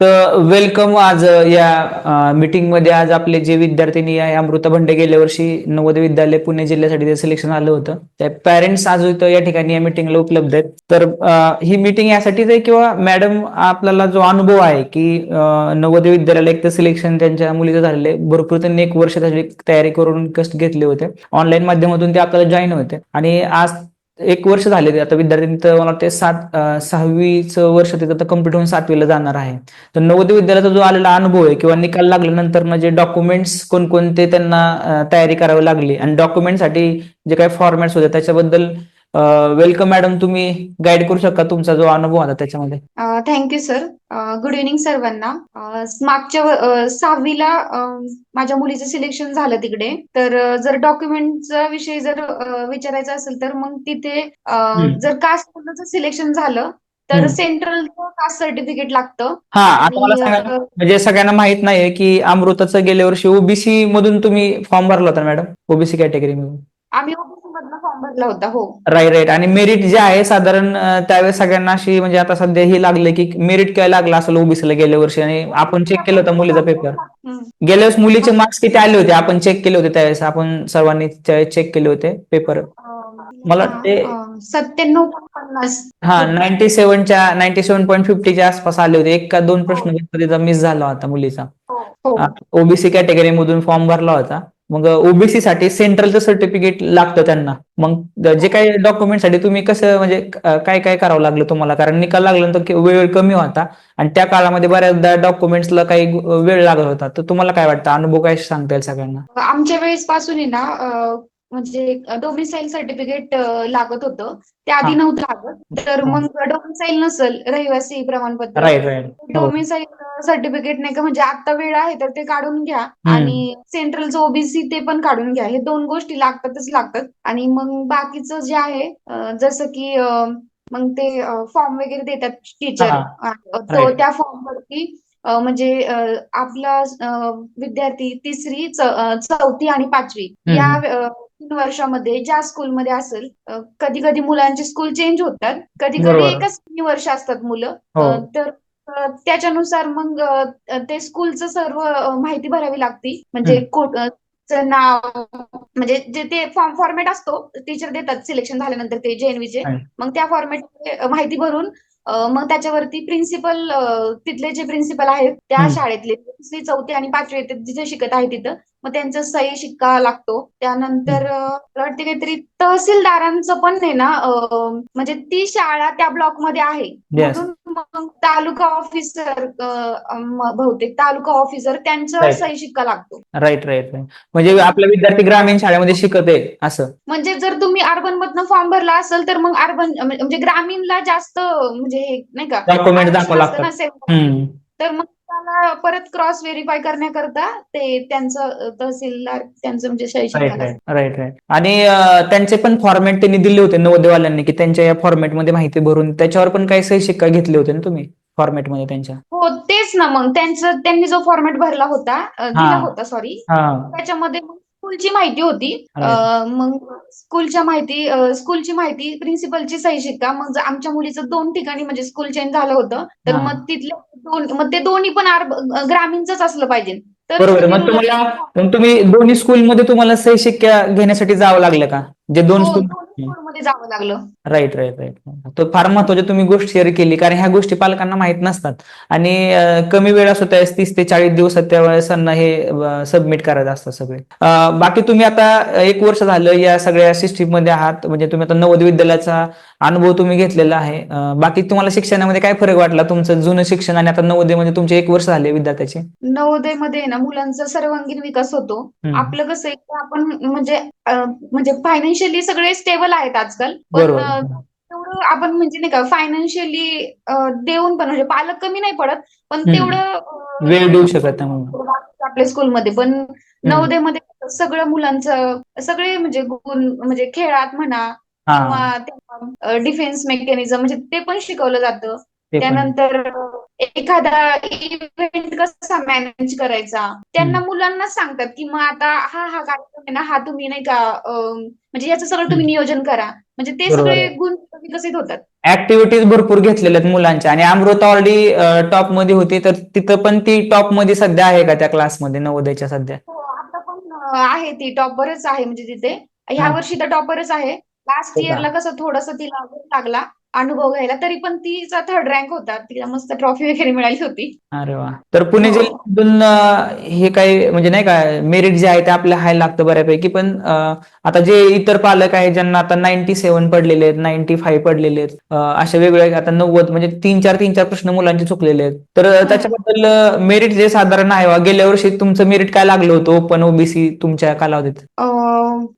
तर वेलकम आज या मीटिंगमध्ये आज आपले जे विद्यार्थ्यांनी या अमृता भंडे गेल्या वर्षी नवोदय विद्यालय पुणे जिल्ह्यासाठी ते सिलेक्शन आलं होतं. त्या पॅरेंट्स आज इथं या ठिकाणी या मिटिंगला उपलब्ध आहेत. तर ही मिटिंग यासाठीच आहे किंवा मॅडम आपल्याला जो अनुभव आहे की नवोदय विद्यालयाला एक तर सिलेक्शन त्यांच्या मुलीचं झालेलं भरपूर त्यांनी एक वर्ष त्याची तयारी करून कष्ट घेतले होते. ऑनलाईन माध्यमातून ते आपल्याला जॉईन होते. आणि आज एक वर्ष झाले ते. आता विद्यार्थ्यांनी तर मला वाटते सात सहावीचं वर्ष तिथं आता कंप्लीट होऊन सातवीला जाणार आहे. तर नवोदय विद्यालयाचा जो आलेला अनुभव आहे किंवा निकाल लागल्यानंतर जे डॉक्युमेंट्स कोणकोणते त्यांना तयारी करावी लागली आणि डॉक्युमेंटसाठी जे काही फॉर्मॅट्स होते त्याच्याबद्दल वेलकम मॅडम तुम्ही गाईड करू शकता तुमचा जो अनुभव होता त्याच्यामध्ये. थँक्यू सर गुड इव्हनिंग सर्वांना. मागच्या सहावीला माझ्या मुलीचं सिलेक्शन झालं तिकडे. तर जर डॉक्युमेंटचा विषय जर विचारायचा असेल तर मग तिथे. जर कास्ट सिलेक्शन झालं तर. सेंट्रल कास्ट सर्टिफिकेट लागतं. हा म्हणजे सगळ्यांना माहीत नाहीये की अमृताचं गेल्या वर्षी ओबीसी मधून तुम्ही फॉर्म भरला होता मॅडम ओबीसी कॅटेगरी मधून. आम्ही भरला होता हो. राईट राईट आणि मेरिट जे आहे साधारण त्यावेळेस सगळ्यांना अशी म्हणजे आता सध्या हे लागले की मेरिट काय लागलं असेल ओबीसीला गेल्या वर्षी आणि आपण चेक केलं होतं मुलीचा पेपर. गेल्या वेळेस मुलीचे मार्क्स किती आले होते? आपण चेक केले होते त्यावेळेस. आपण सर्वांनी त्यावेळेस चेक केले होते पेपर मला अ, सत्त्याण्णव पन्नास. हा नाईन्टी सेव्हनच्या नाईन्टी सेव्हन पॉईंट फिफ्टीच्या आसपास आले होते. एक का दोन प्रश्न मिस झाला होता मुलीचा. हो ओबीसी कॅटेगरी मधून फॉर्म भरला होता. मग ओबीसी साठी सेंट्रलचं सर्टिफिकेट लागतं त्यांना. मग जे काही डॉक्युमेंटसाठी तुम्ही कसं म्हणजे काय काय करावं लागलं तुम्हाला? कारण निकाल लागल्यानंतर वेळ कमी होता आणि त्या काळामध्ये बऱ्याचदा डॉक्युमेंट्सला काही वेळ लागत होता. तर तुम्हाला काय वाटतं? अनुभव काय सांगता येईल सगळ्यांना? आमच्या वेळेस पासून ना म्हणजे डोमिसाईल सर्टिफिकेट लागत होतं. ते आधी हा. नव्हतं लागत. तर हा. मग डोमिसाईल नसेल रहिवासी प्रमाणपत्र. डोमिसाईल सर्टिफिकेट नाही का म्हणजे आता वेळ आहे तर ते काढून घ्या. आणि सेंट्रलचं ओबीसी ते पण काढून घ्या. हे दोन गोष्टी लागतातच लागतात. आणि मग बाकीचं जे आहे जसं की मग ते फॉर्म वगैरे देतात टीचर हा. त्या फॉर्म वरती म्हणजे आपला विद्यार्थी तिसरी चौथी आणि पाचवी. या तीन वर्षामध्ये ज्या स्कूलमध्ये असेल कधी कधी मुलांचे स्कूल चेंज होतात. कधी कधी बरोबर. एकच तीन वर्ष असतात मुलं. हो. अ, तर अ, त्याच्यानुसार मग अ, ते स्कूलचं सर्व अ, माहिती भरावी लागती. म्हणजे कोट अ, चं नाव म्हणजे जे ते फॉर्म फॉर्मॅट असतो टीचर देतात सिलेक्शन झाल्यानंतर ते जेएनवीचे Right. मग त्या फॉर्मॅट माहिती भरून अ, मग त्याच्यावरती प्रिन्सिपल तिथले जे प्रिन्सिपल आहेत त्या. शाळेतले चौथी आणि पाचवी ते जिथे शिकत आहे तिथं. मग त्यांचा सही शिक्का लागतो. त्यानंतर मला वाटते काहीतरी तहसीलदारांचं पण आहे ना म्हणजे ती शाळा त्या ब्लॉकमध्ये आहे. म्हणून मग तालुका ऑफिसर बहुतेक तालुका ऑफिसर त्यांचं. सही शिक्का लागतो. राईट राईट राईट म्हणजे आपला विद्यार्थी ग्रामीण शाळेमध्ये शिकत आहे असं. म्हणजे जर तुम्ही अर्बन मधनं फॉर्म भरला असेल तर मग अर्बन म्हणजे ग्रामीणला जास्त म्हणजे हे नाही का डॉक्युमेंट दाखवा लागतात. तर मग त्याला परत क्रॉस व्हेरीफाय करण्याकरता ते त्यांचं तहसीलदार त्यांचं म्हणजे शिक्का राईट. राईट राईट राईट आणि अं, त्यांचे पण फॉर्मॅट त्यांनी दिले होते नवोदयवाल्यांनी की त्यांच्या या फॉर्मॅटमध्ये माहिती भरून त्याच्यावर पण काही सही शिक्का घेतले होते ना तुम्ही फॉर्मॅटमध्ये त्यांच्या? हो तेच ना मग. त्यांचं त्यांनी जो फॉर्मॅट भरला होता अ, दिला हा. होता सॉरी हा. त्याच्यामध्ये मग स्कूलची माहिती होती. अ. मग स्कूलच्या माहिती अ, स्कूलची माहिती प्रिन्सिपलची सही शिक्का. मग आमच्या मुलीचं दोन ठिकाणी म्हणजे स्कूल चेंज झालं होतं तर हा. मग तिथले दोन मग ते दोन्ही पण अर्ब ग्रामीणच असलं पाहिजे. तर बरोबर मग तुम्हाला मग तुम्ही दोन्ही स्कूलमध्ये तुम्हाला सही शिक्क्या घेण्यासाठी जावं लागलं का? जे दोन हो, स्कूल दोन्ही जावं लागलं. राईट राईट राईट तर फार महत्वाची तुम्ही गोष्ट शेअर केली कारण ह्या गोष्टी पालकांना माहीत नसतात. आणि कमी वेळ असतो त्यावेळेस तीस ते चाळीस दिवसात त्यावेळेस त्यांना हे सबमिट करायचं असतं सगळे. बाकी तुम्ही आता एक वर्ष झालं या सगळ्या सिस्टीममध्ये आहात म्हणजे तुम्ही आता नवोदय विद्यालयाचा अनुभव तुम्ही घेतलेला आहे. बाकी तुम्हाला शिक्षणामध्ये काय फरक वाटला तुमचं जुनं शिक्षण आणि आता नवोदयमध्ये तुमचे एक वर्ष झाले विद्यार्थ्याचे? नवोदयमध्ये ना मुलांचा सर्वांगीण विकास होतो. आपलं कसं आपण म्हणजे म्हणजे फायनान्शियली सगळे स्टेबल आहेत आजकाल. पण तेवढं आपण म्हणजे नाही का फायनान्शियली देऊन पण म्हणजे पालक कमी नाही पडत पण. तेवढं वेळ देऊ शकत. आपल्या स्कूलमध्ये पण नवोदयमध्ये सगळं मुलांचं सगळे म्हणजे गुण म्हणजे खेळात म्हणा किंवा डिफेन्स मेकॅनिझम म्हणजे ते पण शिकवलं जातं. त्यानंतर एखादा इव्हेंट कसा मॅनेज करायचा? त्यांना मुलांनाच सांगतात की मग आता हा हा कार्यक्रम आहे ना हा तुम्ही नाही का म्हणजे याचं सगळं तुम्ही नियोजन करा. म्हणजे ते सगळे. गुण विकसित होतात. ऍक्टिव्हिटीज भरपूर घेतलेल्या आहेत मुलांच्या आणि अमृता ऑलरेडी टॉपमध्ये होती. तर तिथं पण ती टॉपमध्ये सध्या आहे का त्या क्लासमध्ये नवोदयच्या सध्या? हो आता पण आहे ती. टॉपरच आहे म्हणजे तिथे. ह्या. वर्षी तर टॉपरच आहे. लास्ट हो? इयरला कसं थोडस तिला लागला. अनुभव घ्यायला तरी पण तिचा थर्ड रँक होता तिला मस्त ट्रॉफी वगैरे मिळाली होती. अरे वा. तर पुणे हो. जिल्ह्यातून हे काही म्हणजे नाही का मेरिट जे आहे ते आपल्या हाय लागतं बऱ्यापैकी पण आता जे इतर पालक आहेत ज्यांना आता नाईन्टी सेव्हन पडलेले आहेत नाईन्टी फाईव्ह पडलेले आहेत अशा वेगवेगळ्या आता नव्वद म्हणजे तीन चार तीन चार प्रश्न मुलांचे चुकलेले आहेत. तर अं, त्याच्याबद्दल मेरिट जे साधारण आहे वा, गेल्या वर्षी तुमचं मेरिट काय लागलं होतं? ओपन ओबीसी तुमच्या कालावधीत?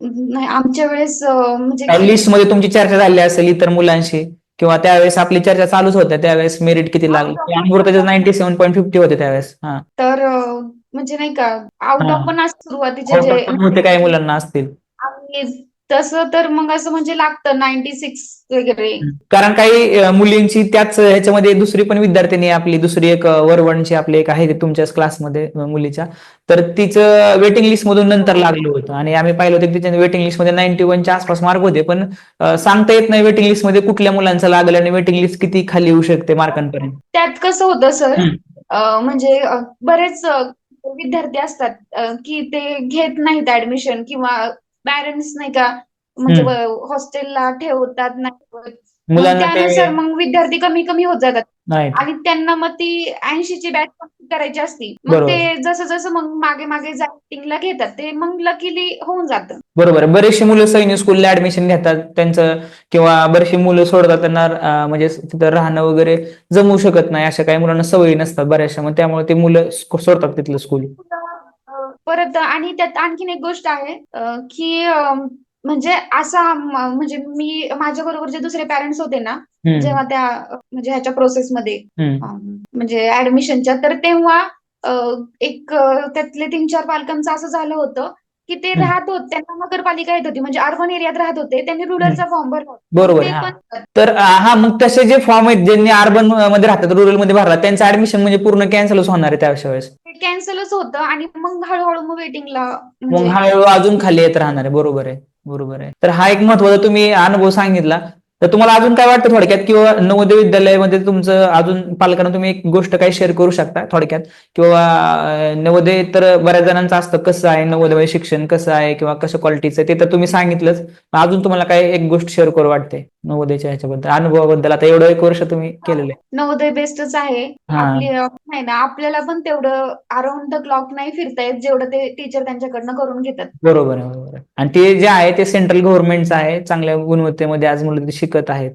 नाही आमच्या वेळेस म्हणजे लिस्टमध्ये तुमची चर्चा झाली असेल इतर मुलांशी. किंवा त्यावेळेस आपली चर्चा चालूच होत्या त्यावेळेस मेरिट किती लागलं? नाईन्टी सेव्हन पॉईंट फिफ्टी होते त्यावेळेस. हा. तर म्हणजे नाही का आउट. ऑफ पण असं सुरुवातीचे जे काही मुलांना असतील. तसं तर मग असं म्हणजे लागतं नाईन्टी सिक्स वगैरे. कारण काही अ, मुलींची त्याच ह्याच्यामध्ये दुसरी पण विद्यार्थिनी आहे आपली दुसरी एक अ, वरवणची आपली एक आहे तुमच्याच क्लासमध्ये अ, मुलीच्या. तर तिचं वेटिंग लिस्ट मधून नंतर लागलं होतं. आणि आम्ही पाहिलं होतं की तिच्या वेटिंग लिस्टमध्ये नाईन्टी वनच्या आसपास मार्क होते. पण अ, सांगता येत नाही वेटिंग लिस्टमध्ये कुठल्या मुलांचं लागलं आणि वेटिंग लिस्ट किती खाली येऊ शकते मार्कांपर्यंत त्यात कसं होतं सर? हम्म. अं, म्हणजे अं, बरेच अं, विद्यार्थी असतात अं, की ते घेत नाहीत ऍडमिशन किंवा पॅरेंट्स नाही का? म्हणजे हॉस्टेलला ठेवतात नाही त्यानुसार मग विद्यार्थी कमी कमी होत जातात. आणि त्यांना मग ती ऐंशीची बॅच करायची असती. मग. ते जसं जसं मग मागे मागे ला घेतात ते मग लकीली होऊन जातं. बरोबर. बरेचशी मुलं सैनिक स्कूलला ऍडमिशन घेतात त्यांचं किंवा बरेचशी मुलं सोडतात त्यांना म्हणजे तिथं राहणं वगैरे जमू शकत नाही अशा काही मुलांना सवयी नसतात बऱ्याचशा. मग त्यामुळे ते मुलं सोडतात तिथलं स्कूल परत आणि त्यात आणखीन एक गोष्ट आहे की म्हणजे असा म्हणजे मी माझ्या बरोबर जे दुसरे पॅरेंट्स होते ना जेव्हा त्या म्हणजे ह्याच्या प्रोसेसमध्ये म्हणजे ऍडमिशनच्या तर तेव्हा एक त्यातले तीन चार पालकांचं असं झालं होतं की ते. राहत होते त्यांना नगरपालिका येत होती म्हणजे अर्बन एरियात राहत होते त्यांनी रुरलचा फॉर्म भरला होता. बरोबर तर हा मग तसे जे फॉर्म आहेत ज्यांनी अर्बनमध्ये राहतात रुरलमध्ये भरला त्यांचं ऍडमिशन म्हणजे पूर्ण कॅन्सलच होणार आहे त्याच्या वेळेस कॅन्सलच होतं आणि मग हळूहळू मग वेटिंगला मग म्हणजे हळूहळू अजून खाली येत राहणार आहे. बरोबर आहे. बरोबर आहे. तर हा एक महत्त्वाचा तुम्ही अनुभव सांगितला. तर तुम्हाला अजून काय वाटतं थोडक्यात? किंवा नवोदय विद्यालयामध्ये तुमचं अजून पालकांना तुम्ही एक गोष्ट काही शेअर करू शकता थोडक्यात? किंवा नवोदय तर बऱ्याच जणांचं असतं कसं आहे नवोदय शिक्षण कसं आहे किंवा कसं क्वालिटीचं ते तर तुम्ही सांगितलंच. अजून तुम्हाला काय एक गोष्ट शेअर करू वाटते नवोदयच्या ह्याच्याबद्दल? अनुभवाबद्दल आता एवढं एक वर्ष तुम्ही केलेलं आहे. नवोदय बेस्टच आहे. नाही ना आपल्याला पण तेवढं अराउंड द क्लॉक नाही फिरता येत जेवढं ते टीचर त्यांच्याकडनं करून घेतात. बरोबर आहे बरोबर आणि ते जे आहे ते सेंट्रल गव्हर्नमेंटचं आहे चांगल्या गुणवत्तेमध्ये आज मुलं शिकत आहेत.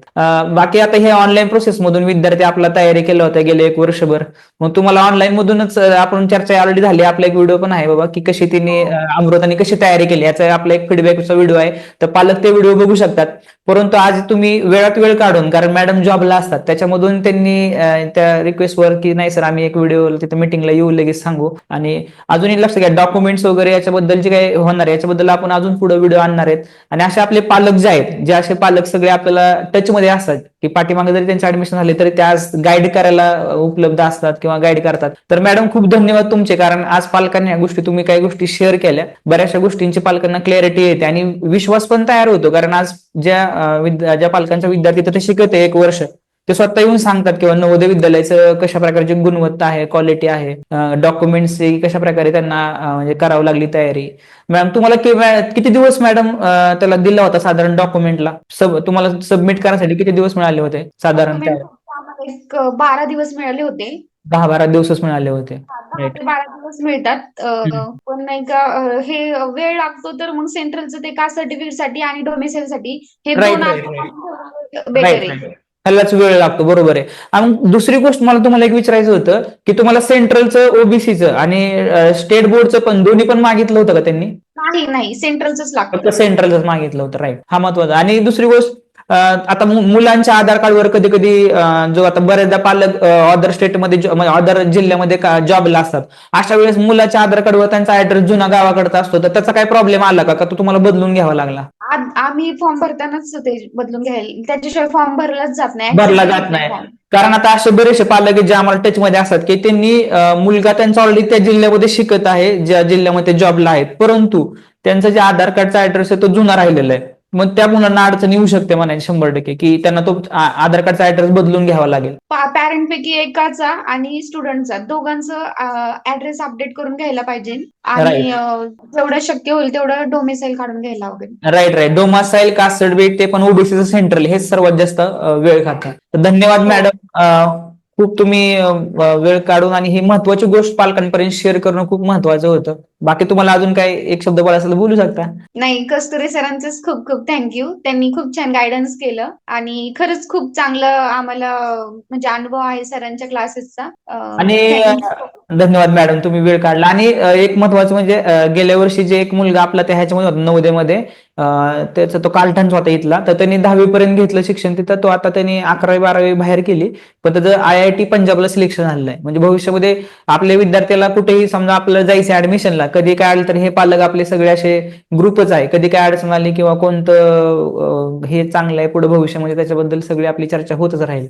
बाकी आता हे ऑनलाईन प्रोसेस मधून विद्यार्थी आपला तयारी केला होता गेले एक वर्षभर. मग तुम्हाला ऑनलाईन मधूनच आपण चर्चा ऑलरेडी झाली. आपला एक व्हिडिओ पण आहे बाबा की कशी तिने अमृताने कशी तयारी केली. याचा आपला एक फीडबॅकचा व्हिडिओ आहे. तर पालक ते व्हिडिओ बघू शकतात. परंतु आज तुम्ही वेळात वेळ काढून कारण मॅडम जॉबला असतात. त्याच्यामधून त्यांनी त्या रिक्वेस्टवर की नाही सर आम्ही एक व्हिडिओ तिथे मिटिंगला येऊ लगेच सांगू. आणि अजूनही लक्ष घ्या डॉक्युमेंट्स वगैरे याच्याबद्दल जे काही होणार आहे. याच्याबद्दल आपण अजून पुढे व्हिडिओ आणणार आहेत. आणि असे आपले पालक जे आहेत जे असे पालक सगळे आपल्याला टच मध्ये असतात की पाठीमागे जरी त्यांचे ऍडमिशन झाले तरी त्या गाईड करायला उपलब्ध असतात किंवा गाईड करतात. तर मॅडम खूप धन्यवाद तुमचे कारण आज पालकांनी या गोष्टी तुम्ही काही गोष्टी शेअर केल्या. बऱ्याचशा गोष्टींची पालकांना क्लॅरिटी येते आणि विश्वास पण तयार होतो कारण आज ज्या ज्या पालकांचा विद्यार्थी तिथे शिकत आहे एक वर्ष ते स्वतः येऊन सांगतात किंवा नवोदय विद्यालयाचं कशा प्रकारची गुणवत्ता आहे क्वालिटी आहे डॉक्युमेंट्स कशा प्रकारे त्यांना म्हणजे करावं लागली तयारी. मॅम तुम्हाला किती दिवस मॅडम त्याला दिला होता साधारण डॉक्युमेंटला सब तुम्हाला सबमिट करण्यासाठी किती दिवस मिळाले होते साधारण बारा दिवस मिळाले होते. दहा बारा दिवसच मिळाले होते. बारा दिवस मिळतात. पण नाही का हे वेळ लागतो तर मग सेंट्रलचं ते कास्ट सर्टिफिकेटसाठी आणि डोमेसाईल साठी हे दोन त्यालाच वेळ लागतो बरोबर आहे. आणि दुसरी गोष्ट मला तुम्हाला एक विचारायचं होतं की तुम्हाला सेंट्रलचं ओबीसीचं आणि स्टेट बोर्डचं पण दोन्ही पण मागितलं होतं का त्यांनी? नाही नाही सेंट्रलच लागतं. सेंट्रलच मागितलं होतं राईट हा महत्त्वाचा. आणि दुसरी गोष्ट आता मुलांच्या आधार कार्डवर कधी कधी जो आता बऱ्याचदा पालक अदर स्टेटमध्ये अदर जिल्ह्यामध्ये जॉबला असतात. अशा वेळेस मुलाच्या आधार कार्डवर त्यांचा ऍड्रेस जुना गावाकडचा असतो तर त्याचा काय प्रॉब्लेम आला का तो तुम्हाला बदलून घ्यावा लागला? आम्ही फॉर्म भरतानाच ते बदलून घ्यायला त्याच्याशिवाय फॉर्म भरलाच जात नाही. भरला जात नाही. कारण आता असे बरेचसे पालक जे आम्हाला टच मध्ये असतात की त्यांनी मुलगा त्यांचा ऑलरेडी त्या जिल्ह्यामध्ये शिकत आहे ज्या जिल्ह्यामध्ये जॉबला आहेत. परंतु त्यांचा जे आधार कार्डचा ऍड्रेस आहे तो जुना राहिलेला आहे. मग त्या मुलांना अडचण येऊ शकते म्हणायची शंभर टक्के की त्यांना तो आधार कार्डचा ऍड्रेस बदलून घ्यावा लागेल. पॅरेंट पैकी एकाचा आणि स्टुडंटचा दोघांचं ऍड्रेस अपडेट करून घ्यायला पाहिजे. आणि जेवढं शक्य होईल तेवढं डोमेसाईल काढून घ्यायला वगैरे. राईट राईट डोमासाईल कास्टड बेट ते पण ओबीसीचं सेंट्रल हेच सर्वात जास्त वेळ खातं. तर धन्यवाद हो. मॅडम खूप तुम्ही वेळ काढून आणि ही महत्वाची गोष्ट पालकांपर्यंत शेअर करणं खूप महत्वाचं होतं. बाकी तुम्हाला अजून काय एक शब्द बोलायचं असेल तर बोलू शकता. नाही कस्तुरे सरांचेच खूप खूप थँक्यू त्यांनी खूप छान गायडन्स केलं आणि खरंच खूप चांगलं आम्हाला म्हणजे अनुभव आहे सरांच्या क्लासेसचा आणि धन्यवाद मॅडम तुम्ही वेळ काढला. आणि अं, एक महत्वाचं म्हणजे अं, गेल्या वर्षी जे एक मुलगा आपला त्या ह्याच्यामध्ये होता नवोदयमध्ये अं, त्याचा तो कालठणचा होता इथला तर त्यांनी दहावी पर्यंत घेतलं शिक्षण तिथं तो आता त्यांनी अकरावी बारावी बाहेर केली पण त्याचं आय आय टी पंजाबला सिलेक्शन झालेलं आहे. म्हणजे भविष्यामध्ये आपल्या विद्यार्थ्याला कुठेही समजा आपल्याला जायचं ऍडमिशनला कधी काय आलं तर हे पालक आपले सगळे असे ग्रुपच आहे. कधी काय अडचण आली किंवा कोणतं हे चांगलं आहे पुढे भविष्यामध्ये त्याच्याबद्दल सगळी आपली चर्चा होतच राहील.